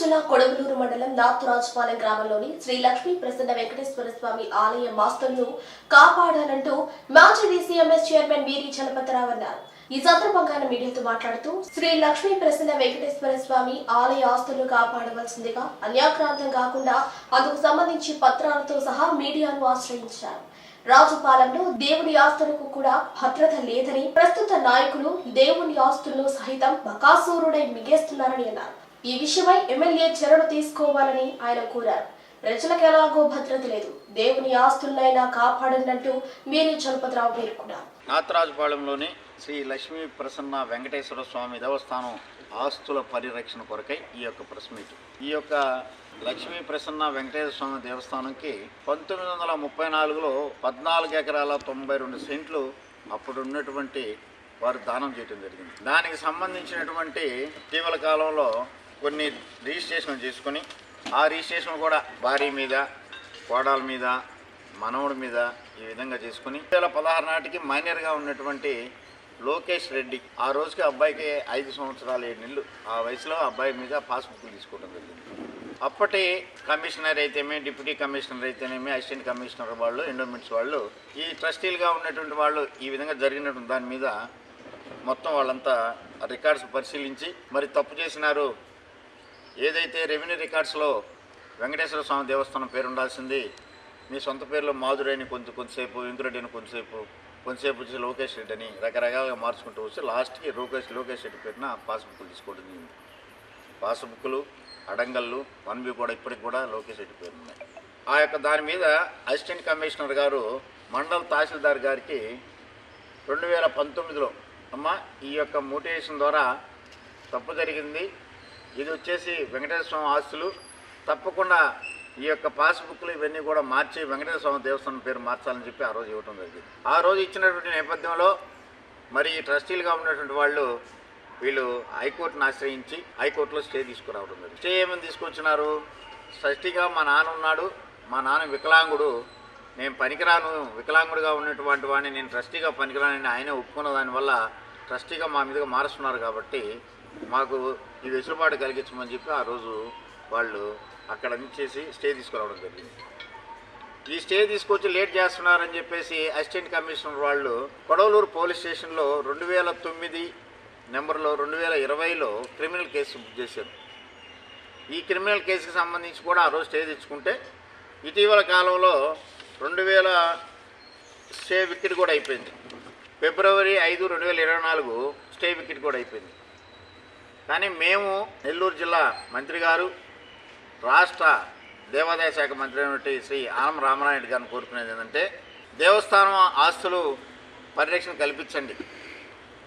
జిల్లా కొడవలూరు మండలం నార్తురాజపాలెం గ్రామంలోని శ్రీ లక్ష్మీ ప్రసన్న వెంకటేశ్వర స్వామి ఆలయ మాస్తులను కాపాడాలంటూ మాజీ డీసీఎంఎస్ చైర్మన్ వీరి చలపతిరావు అన్నారు. ఈ సందర్భంగా ఆయన మీడియాతో మాట్లాడుతూ శ్రీ లక్ష్మీ ప్రసన్న వెంకటేశ్వర స్వామి ఆలయ ఆస్తులను కాపాడవలసిందిగా అన్యాక్రాంతం కాకుండా అందుకు సంబంధించి పత్రాలతో సహా మీడియాను ఆశ్రయించారు. రాజుపాలెంలో దేవుని ఆస్తులకు కూడా భద్రత లేదని ప్రస్తుత నాయకులు దేవుని ఆస్తులను సహితం బకాసూరుడై మిగేస్తున్నారని అన్నారు. ఈ విషయమై ఎమ్మెల్యే చర్యలు తీసుకోవాలని ఆయన కోరారు. ప్రజలకు ఎలాగో భద్రత లేదు. దేవుని ఆస్తులనైనా కాపాడనంటూ మీరే చలపతిరావు పేర్కొన్నారు. నాతరాజుపాళెంలోని శ్రీ లక్ష్మీ ప్రసన్న వెంకటేశ్వర స్వామి దేవస్థానం ఆస్తుల పరిరక్షణ కొరకై ఈ యొక్క ప్రెస్ మీట్. ఈ యొక్క లక్ష్మీ ప్రసన్న వెంకటేశ్వర స్వామి దేవస్థానంకి పంతొమ్మిది వందల ముప్పై నాలుగులో పద్నాలుగు ఎకరాల తొంభై రెండు సెంట్లు అప్పుడు ఉన్నటువంటి వారు దానం చేయడం జరిగింది. దానికి సంబంధించినటువంటి ఇటీవల కాలంలో కొన్ని రిజిస్ట్రేషన్ చేసుకొని ఆ రిజిస్ట్రేషన్ కూడా భార్య మీద కోడాల మీద మనవడి మీద ఈ విధంగా చేసుకుని రెండు వేల పదహారు నాటికి మైనర్గా ఉన్నటువంటి లోకేష్ రెడ్డి ఆ రోజుకి అబ్బాయికి ఐదు సంవత్సరాలు ఏడు నెలలు. ఆ వయసులో అబ్బాయి మీద పాస్బుక్ తీసుకోవడం జరిగింది. అప్పటి కమిషనర్ అయితేమే డిప్యూటీ కమిషనర్ అయితేనేమి అసిస్టెంట్ కమిషనర్ వాళ్ళు ఎండోమెంట్స్ వాళ్ళు ఈ ట్రస్టీలుగా ఉన్నటువంటి వాళ్ళు ఈ విధంగా జరిగినటువంటి దాని మీద మొత్తం వాళ్ళంతా రికార్డ్స్ పరిశీలించి మరి తప్పు చేసినారు ఏదైతే రెవెన్యూ రికార్డ్స్లో వెంకటేశ్వర స్వామి దేవస్థానం పేరు ఉండాల్సింది మీ సొంత పేరులో మాధురి కొంచెం కొంతసేపు వెంకురెడ్డి అని కొంతసేపు కొంతసేపు వచ్చి లోకేష్ రెడ్డి అని రకరకాలుగా మార్చుకుంటూ వచ్చి లాస్ట్కి లోకేష్ లోకేష్ రెడ్డి పేరున పాస్బుక్లు తీసుకోవడం జరిగింది. పాస్బుక్లు అడంగళ్ళు వన్ బి కూడా ఇప్పటికి కూడా లోకేష్ రెడ్డి పేరు ఉన్నాయి. ఆ యొక్క దాని మీద అసిస్టెంట్ కమిషనర్ గారు మండల తహసీల్దార్ గారికి రెండు వేల పంతొమ్మిదిలో అమ్మ ఈ యొక్క మోటివేషన్ ద్వారా తప్పు జరిగింది. ఇది వచ్చేసి వెంకటేశ్వర స్వామి ఆస్తులు. తప్పకుండా ఈ యొక్క పాస్బుక్లు ఇవన్నీ కూడా మార్చి వెంకటేశ్వర స్వామి దేవస్థానం పేరు మార్చాలని చెప్పి ఆ రోజు ఇవ్వటం జరిగింది. ఆ రోజు ఇచ్చినటువంటి నేపథ్యంలో మరి ఈ ట్రస్టీలుగా ఉన్నటువంటి వాళ్ళు వీళ్ళు హైకోర్టును ఆశ్రయించి హైకోర్టులో స్టే తీసుకురావడం జరిగింది. స్టే ఏమని తీసుకొచ్చినారు? ట్రస్టీగా మా నాన్న ఉన్నాడు. మా నాన్న వికలాంగుడు. నేను పనికిరాను. వికలాంగుడిగా ఉన్నటువంటి వాడిని నేను ట్రస్టీగా పనికిరానని ఆయనే ఒప్పుకున్న దానివల్ల ట్రస్టీగా మా మీదుగా మారుస్తున్నారు కాబట్టి మాకు ఈ వెసులుబాటు కలిగించమని చెప్పి ఆ రోజు వాళ్ళు అక్కడ నుంచేసి స్టే తీసుకురావడం జరిగింది. ఈ స్టే తీసుకొచ్చి లేట్ చేస్తున్నారని చెప్పేసి అసిస్టెంట్ కమిషనర్ వాళ్ళు కొడవలూరు పోలీస్ స్టేషన్లో రెండు వేల తొమ్మిది నెంబర్లో రెండు వేల ఇరవైలో క్రిమినల్ కేసు బుక్ చేశారు. ఈ క్రిమినల్ కేసుకి సంబంధించి కూడా ఆ రోజు స్టే తెచ్చుకుంటే ఇటీవల కాలంలో రెండు వేల స్టే వికెట్ కూడా అయిపోయింది. ఫిబ్రవరి ఐదు రెండు వేల ఇరవై నాలుగు స్టే వికెట్ కూడా అయిపోయింది. కానీ మేము నెల్లూరు జిల్లా మంత్రి గారు రాష్ట్ర దేవాదాయ శాఖ మంత్రి అయినటువంటి శ్రీ ఆనం రామనాయుడు గారిని కోరుకునేది ఏంటంటే దేవస్థానం ఆస్తులు పరిరక్షణ కల్పించండి.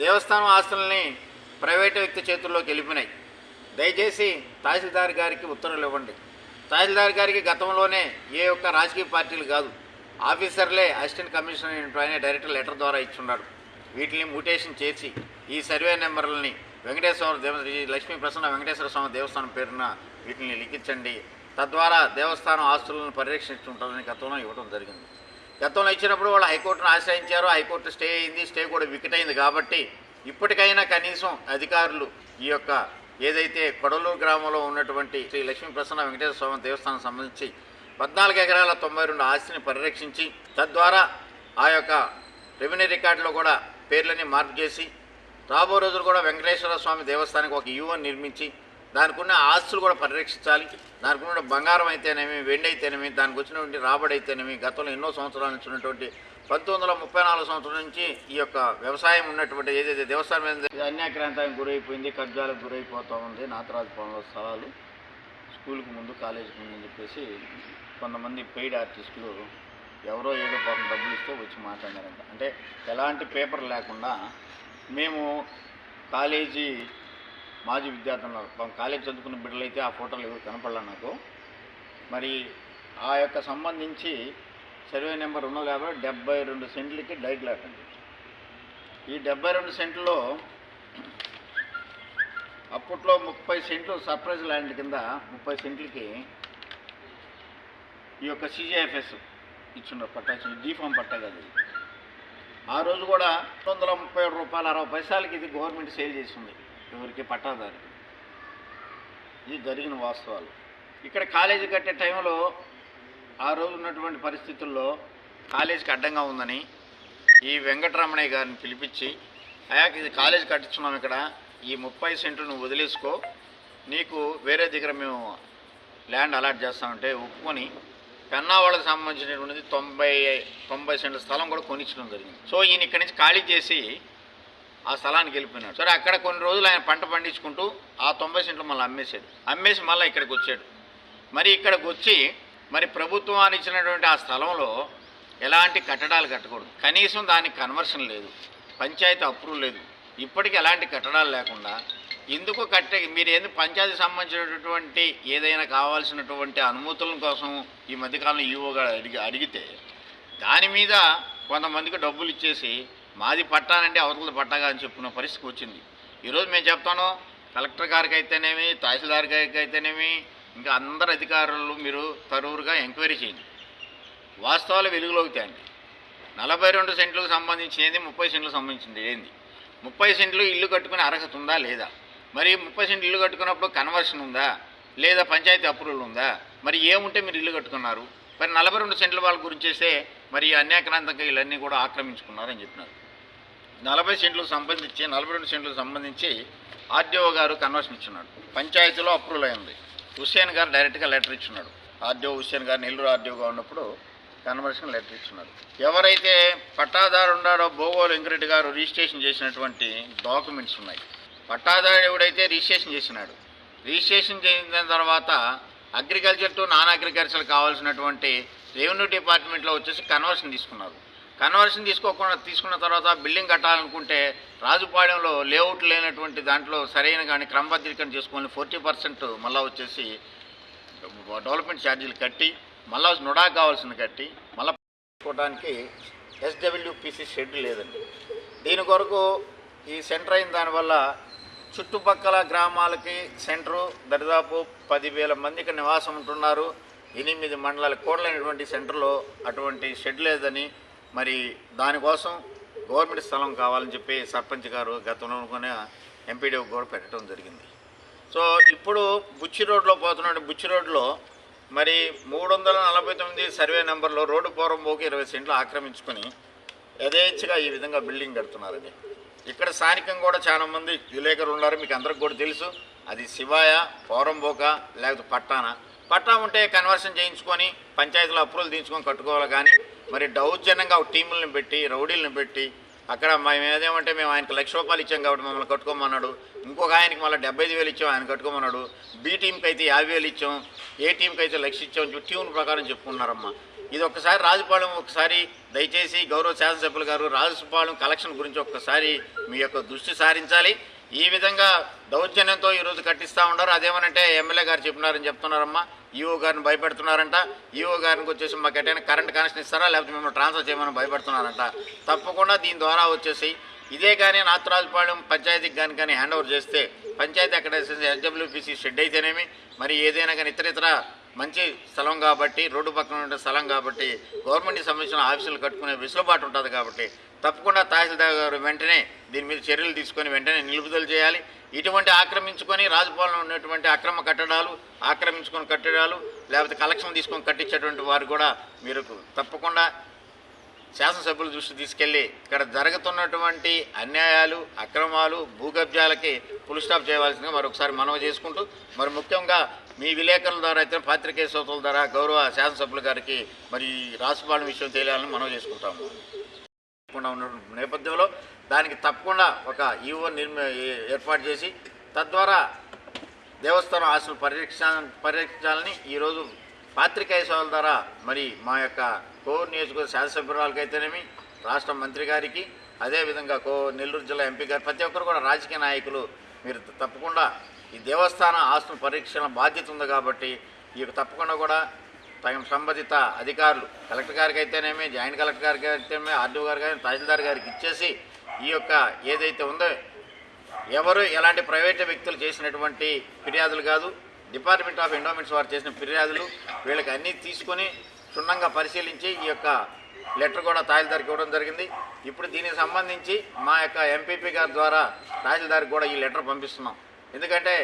దేవస్థానం ఆస్తులని ప్రైవేటు వ్యక్తి చేతుల్లోకి వెళ్ళిపోయినాయి. దయచేసి తహసీల్దార్ గారికి ఉత్తర్వులు ఇవ్వండి. తహసీల్దార్ గారికి గతంలోనే ఏ ఒక్క రాజకీయ పార్టీలు కాదు ఆఫీసర్లే అసిస్టెంట్ కమిషనర్ ఆయన డైరెక్టర్ లెటర్ ద్వారా ఇచ్చున్నాడు వీటిని మ్యూటేషన్ చేసి ఈ సర్వే నెంబర్లని వెంకటేశ్వర దేవ శ్రీ లక్ష్మీ ప్రసన్న వెంకటేశ్వర స్వామి దేవస్థానం పేరున వీటిని లిఖించండి. తద్వారా దేవస్థానం ఆస్తులను పరిరక్షించుంటారని గతంలో ఇవ్వడం జరిగింది. గతంలో ఇచ్చినప్పుడు వాళ్ళు హైకోర్టును ఆశ్రయించారు. హైకోర్టు స్టే అయింది స్టే కూడా వికెట్ అయింది కాబట్టి ఇప్పటికైనా కనీసం అధికారులు ఈ యొక్క ఏదైతే కొడలూరు గ్రామంలో ఉన్నటువంటి శ్రీ లక్ష్మీ ప్రసన్న వెంకటేశ్వర స్వామి దేవస్థానం సంబంధించి పద్నాలుగు ఎకరాల తొంభై రెండు ఆస్తిని పరిరక్షించి తద్వారా ఆ యొక్క రెవెన్యూ రికార్డులో కూడా పేర్లని మార్పు చేసి రాబో రోజులు కూడా వెంకటేశ్వర స్వామి దేవస్థానానికి ఒక యూవన్ నిర్మించి దానికి ఉన్న ఆస్తులు కూడా పరిరక్షించాలి. దానికి ఉన్న బంగారం అయితేనేమి వెండి అయితేనేమి దానికి వచ్చినటువంటి రాబడి అయితేనేమి గతంలో ఎన్నో సంవత్సరాల నుంచి ఉన్నటువంటి పంతొమ్మిది వందల ముప్పై నాలుగు సంవత్సరం నుంచి ఈ యొక్క వ్యవసాయం ఉన్నటువంటి ఏదైతే దేవస్థానం మీద అన్యాక్రాంతానికి గురైపోయింది కబ్జాలకు గురైపోతూ ఉంది నాతరాజపురంలో స్థలాలు స్కూల్కి ముందు కాలేజీకి ముందు అని చెప్పేసి కొంతమంది పెయిడ్ ఆర్టిస్టులు ఎవరో ఏదో పాపం డబ్బులు ఇస్తే వచ్చి మాట్లాడారంట. అంటే ఎలాంటి పేపర్ లేకుండా మేము కాలేజీ మాజీ విద్యార్థులు కాలేజీ చదువుకున్న బిడ్డలైతే ఆ ఫోటోలు ఎవరు కనపడలే నాకు. మరి ఆ యొక్క సంబంధించి సర్వే నెంబర్ రెండు యాభై డెబ్బై రెండు సెంట్లకి డైగ్లాట్ అండి. ఈ డెబ్బై రెండు సెంట్లో అప్పట్లో ముప్పై సెంట్లు సర్ప్రైజ్ ల్యాండ్ కింద ముప్పై సెంట్లకి ఈ యొక్క సిజిఎఫ్ఎస్ ఇచ్చిండ్రు పట్టా డీఫామ్ పట్టా కదా ఆ రోజు కూడా రెండు వందల ముప్పై ఏడు రూపాయలు అరవై పైసలకి ఇది గవర్నమెంట్ సేల్ చేసింది. ఎవరికి? పట్టాదారు ఇది జరిగిన వాస్తవాలు. ఇక్కడ కాలేజీ కట్టే టైంలో ఆ రోజు ఉన్నటువంటి పరిస్థితుల్లో కాలేజీకి అడ్డంగా ఉందని ఈ వెంకటరమణయ్య గారిని పిలిపించి అయాకి ఇది కాలేజ్ కట్టించున్నాం ఇక్కడ. ఈ ముప్పై సెంట్లు నువ్వు వదిలేసుకో. నీకు వేరే దగ్గర మేము ల్యాండ్ అలాట్ చేస్తామంటే ఒప్పుకొని పెన్నా వాళ్ళకి సంబంధించినటువంటిది తొంభై తొంభై సెంట్ల స్థలం కూడా కొనిచ్చడం జరిగింది. సో ఈయన ఇక్కడి నుంచి ఖాళీ చేసి ఆ స్థలానికి వెళ్ళిపోయినాడు. సరే అక్కడ కొన్ని రోజులు ఆయన పంట పండించుకుంటూ ఆ తొంభై సెంట్లు మళ్ళీ అమ్మేశాడు. అమ్మేసి మళ్ళీ ఇక్కడికి వచ్చాడు. మరి ఇక్కడికి వచ్చి మరి ప్రభుత్వాన్ని ఇచ్చినటువంటి ఆ స్థలంలో ఎలాంటి కట్టడాలు కట్టకూడదు. కనీసం దానికి కన్వర్షన్ లేదు. పంచాయతీ అప్రూవ్ లేదు. ఇప్పటికీ ఎలాంటి కట్టడాలు లేకుండా ఎందుకు కట్ట మీరు ఏంది పంచాయతీ సంబంధించినటువంటి ఏదైనా కావాల్సినటువంటి అనుమతుల కోసం ఈ మధ్యకాలంలో ఈవోగా అడిగి అడిగితే దాని మీద కొంతమందికి డబ్బులు ఇచ్చేసి మాది పట్టానంటే అవతలది పట్టాగా అని చెప్పుకున్న పరిస్థితి వచ్చింది. ఈరోజు మేము చెప్తాను కలెక్టర్ గారికి అయితేనేమి తహసీల్దార్ గారికి అయితేనేమి ఇంకా అందరు అధికారులు మీరు తరువురుగా ఎంక్వైరీ చేయండి. వాస్తవాలు వెలుగులోకి తేండి. నలభై రెండు సెంట్లకు సంబంధించినది ముప్పై సెంట్లకు సంబంధించింది ఏంది? ముప్పై సెంట్లు ఇల్లు కట్టుకునే అర్హత ఉందా లేదా? మరి ముప్పై సెంట్లు ఇల్లు కట్టుకున్నప్పుడు కన్వర్షన్ ఉందా? లేదా పంచాయతీ అప్రూవల్ ఉందా? మరి ఏముంటే మీరు ఇల్లు కట్టుకున్నారు? మరి నలభై రెండు సెంట్ల వాళ్ళ గురించి చేస్తే మరి అన్యాక్రాంతంగా ఇళ్ళన్నీ కూడా ఆక్రమించుకున్నారని చెప్పినారు. నలభై సెంట్లకు సంబంధించి నలభై రెండు సెంట్లకు సంబంధించి ఆర్డీఓ గారు కన్వర్షన్ ఇచ్చున్నాడు పంచాయతీలో అప్రూవల్ అయింది హుస్సేన్ గారు డైరెక్ట్గా లెటర్ ఇచ్చున్నాడు ఆర్డీఓ హుస్సేన్ గారు నెల్లూరు ఆర్డీఓగా ఉన్నప్పుడు కన్వర్షన్ లెటర్ ఇచ్చున్నారు ఎవరైతే పట్టాదారు ఉన్నాడో భోగోలు వెంకరెడ్డి గారు రిజిస్ట్రేషన్ చేసినటువంటి డాక్యుమెంట్స్ ఉన్నాయి. పట్టాదారు ఎవడైతే రిజిస్ట్రేషన్ చేసినాడు. రిజిస్ట్రేషన్ చేసిన తర్వాత అగ్రికల్చర్ టు నాన్ అగ్రికల్చర్ కావాల్సినటువంటి రెవెన్యూ డిపార్ట్మెంట్లో వచ్చేసి కన్వర్షన్ తీసుకున్నారు. కన్వర్షన్ తీసుకోకుండా తీసుకున్న తర్వాత బిల్డింగ్ కట్టాలనుకుంటే రాజుపాళెంలో లేఅవుట్ లేనటువంటి దాంట్లో సరైన కానీ క్రమబద్ధీకరణ చేసుకొని ఫోర్టీ పర్సెంట్ మళ్ళీ వచ్చేసి డెవలప్మెంట్ ఛార్జీలు కట్టి మళ్ళా నుడా కావాల్సిన కట్టి మళ్ళీ పెట్టుకోవడానికి ఎస్డబ్ల్యూపిసి షెడ్ లేదండి. దీని కొరకు ఈ సెంటర్ అయిన దానివల్ల చుట్టుపక్కల గ్రామాలకి సెంటరు దరిదాపు పదివేల మందికి నివాసం ఉంటున్నారు. ఎనిమిది మండలాల కూడలైనటువంటి సెంటర్లో అటువంటి షెడ్ లేదని మరి దానికోసం గవర్నమెంట్ స్థలం కావాలని చెప్పి సర్పంచ్ గారు గతంలో ఎంపీడీ కూడా పెట్టడం జరిగింది. సో ఇప్పుడు బుచ్చి రోడ్లో పోతున్నటువంటి బుచ్చి రోడ్లో మరి మూడు వందల నలభై తొమ్మిది సర్వే నెంబర్లో రోడ్డు పూర్వం పోకి ఇరవై సెంట్లు ఆక్రమించుకొని యథేచ్ఛగా ఈ విధంగా బిల్డింగ్ కడుతున్నారండి. ఇక్కడ స్థానికంగా కూడా చాలా మంది విలేకరులు ఉన్నారు మీకు అందరికి కూడా తెలుసు. అది శివాయ పౌరంబోక లేకపోతే పట్టాన పట్టా ఉంటే కన్వర్షన్ చేయించుకొని పంచాయతీలో అప్రూవల్ తీయించుకొని కట్టుకోవాలి కానీ మరి దౌర్జన్యంగా ఒక టీములను పెట్టి రౌడీలను పెట్టి అక్కడ మేము ఏదేమంటే మేము ఆయనకు లక్ష రూపాయలు ఇచ్చాం కాబట్టి మమ్మల్ని కట్టుకోమన్నాడు. ఇంకొక ఆయనకి మళ్ళీ డెబ్బై ఐదు వేలు ఇచ్చాం ఆయన కట్టుకోమన్నాడు. బి టీంకి అయితే యాభై వేలు ఇచ్చాం ఏ టీంకి అయితే లక్ష ఇచ్చాం చెప్పి ట్యూన్ ప్రకారం చెప్పుకున్నారమ్మా. ఇది ఒక్కసారి రాజుపాలెం ఒకసారి దయచేసి గౌరవ శాసనసభ్యులు గారు రాజుపాలెం కలెక్షన్ గురించి ఒక్కసారి మీ యొక్క దృష్టి సారించాలి. ఈ విధంగా దౌర్జన్యంతో ఈరోజు కట్టిస్తూ ఉన్నారు. అదేమనంటే ఎమ్మెల్యే గారు చెప్పినారని చెప్తున్నారమ్మా. ఈఓ గారిని భయపెడుతున్నారంట. ఈఓ గారికి వచ్చేసి మాకు ఎటైనా కరెంట్ కనెక్షన్ ఇస్తారా? లేకపోతే మిమ్మల్ని ట్రాన్స్ఫర్ చేయమని భయపెడుతున్నారంట. తప్పకుండా దీని ద్వారా వచ్చేసి ఇదే కానీ నాతురాజుపాళెం పంచాయతీకి కానీ కానీ హ్యాండ్ ఓవర్ చేస్తే పంచాయతీ అక్కడ ఎస్డబ్ల్యూపీసీ షెడ్ అయితేనేమి మరి ఏదైనా కానీ ఇతర ఇతర మంచి స్థలం కాబట్టి రోడ్డు పక్కన ఉండే స్థలం కాబట్టి గవర్నమెంట్కి సంబంధించిన ఆఫీసులు కట్టుకునే వెసులుబాటు ఉంటుంది కాబట్టి తప్పకుండా తహసీల్దార్ గారు వెంటనే దీని మీద చర్యలు తీసుకొని వెంటనే నిలుపుదల చేయాలి. ఇటువంటి ఆక్రమించుకొని రాజపాలెంలో ఉన్నటువంటి అక్రమ కట్టడాలు ఆక్రమించుకొని కట్టడాలు లేకపోతే కలెక్షన్ తీసుకొని కట్టించేటువంటి వారు కూడా మీరు తప్పకుండా శాసనసభ్యుల దృష్టి తీసుకెళ్ళి ఇక్కడ జరుగుతున్నటువంటి అన్యాయాలు అక్రమాలు భూగబ్జాలకి ఫుల్ స్టాప్ చేయవలసిందిగా మరొకసారి మనవి చేసుకుంటూ మరి ముఖ్యంగా మీ విలేకరుల ద్వారా అయితే పాత్రికేయ శ్రోతల ద్వారా గౌరవ శాసనసభ్యుల గారికి మరి రాష్ట్రపాలన విషయం తెలియాలని మనవి చేసుకుంటాము. తప్పకుండా ఉన్న నేపథ్యంలో దానికి తప్పకుండా ఒక ఈవో నిర్మ ఏర్పాటు చేసి తద్వారా దేవస్థానం ఆస్తులు పరిరక్ష పరిరక్షించాలని ఈరోజు పాత్రికేయ సోదరుల ద్వారా మరి మా యొక్క కోవూరు నియోజకవర్గ శాసనసభ్యురాలకైతేనేమి రాష్ట్ర మంత్రి గారికి అదేవిధంగా కో నెల్లూరు జిల్లా ఎంపీ గారు ప్రతి ఒక్కరు కూడా రాజకీయ నాయకులు మీరు తప్పకుండా ఈ దేవస్థాన ఆస్తుల పరీక్షణ బాధ్యత ఉంది కాబట్టి ఈ తప్పకుండా కూడా తగిన సంబంధిత అధికారులు కలెక్టర్ గారికి అయితేనేమి జాయింట్ కలెక్టర్ గారికి అయితేనేమి ఆర్డీఓ గారు కానీ తహసీల్దార్ గారికి ఇచ్చేసి ఈ యొక్క ఏదైతే ఉందో ఎవరు ఎలాంటి ప్రైవేట్ వ్యక్తులు చేసినటువంటి ఫిర్యాదులు కాదు డిపార్ట్మెంట్ ఆఫ్ ఎండోమెంట్స్ వారు చేసిన ఫిర్యాదులు వీళ్ళకి అన్నీ తీసుకొని క్షుణ్ణంగా పరిశీలించి ఈ యొక్క లెటర్ కూడా తహసీల్దార్కి ఇవ్వడం జరిగింది. ఇప్పుడు దీనికి సంబంధించి మా యొక్క ఎంపీపీ గారి ద్వారా తహసీల్దార్కి కూడా ఈ లెటర్ పంపిస్తున్నాం. ఎందుకంటే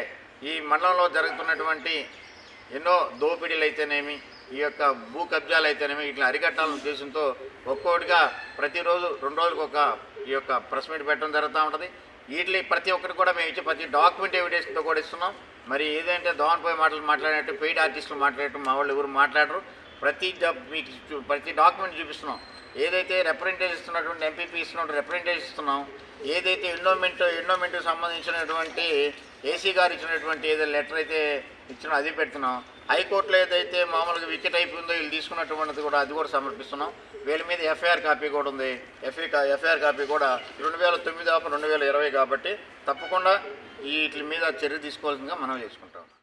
ఈ మండలంలో జరుగుతున్నటువంటి ఎన్నో దోపిడీలు అయితేనేమి ఈ యొక్క భూ కబ్జాలు అయితేనేమి ఇట్లా అరికట్టాలనే ఉద్దేశంతో ఒక్కొక్కటిగా ప్రతిరోజు రెండు రోజులకు ఒక ఈ యొక్క ప్రెస్ మీట్ పెట్టడం జరుగుతూ ఉంటుంది. వీటిని ప్రతి ఒక్కరికి కూడా మేము ఇచ్చి ప్రతి డాక్యుమెంట్ ఎవిడెన్స్తో కూడా ఇస్తున్నాం. మరి ఏదంటే దోవన్ మాటలు మాట్లాడినట్టు పెయిడ్ ఆర్టిస్టులు మాట్లాడటం మా వాళ్ళు ఎవరు మాట్లాడరు. ప్రతి మీకు చూ- ప్రతి డాక్యుమెంట్ చూపిస్తున్నాం. ఏదైతే రిప్రజెంటేషన్ ఇస్తున్నటువంటి ఎంపీపీ ఇస్తున్నటువంటి రిప్రజెంటేషన్ ఇస్తున్నాం ఏదైతే ఎండోమెంట్ ఎండోమెంట్కి సంబంధించినటువంటి ఏసీ గారు ఇచ్చినటువంటి ఏదైనా లెటర్ అయితే ఇచ్చినా అది పెడుతున్నాం. హైకోర్టులో ఏదైతే మామూలుగా వికెట్ అయిపోయిందో వీళ్ళు తీసుకున్నటువంటిది కూడా అది కూడా సమర్పిస్తున్నాం. వీళ్ళ మీద ఎఫ్ఐఆర్ కాపీ కూడా ఉంది. ఎఫ్ఐ ఎఫ్ఐఆర్ కాపీ కూడా రెండు వేల తొమ్మిది ఆపు రెండు వేల ఇరవై కాబట్టి తప్పకుండా వీటి మీద చర్య తీసుకోవాల్సిందిగా మనం చేసుకుంటాం.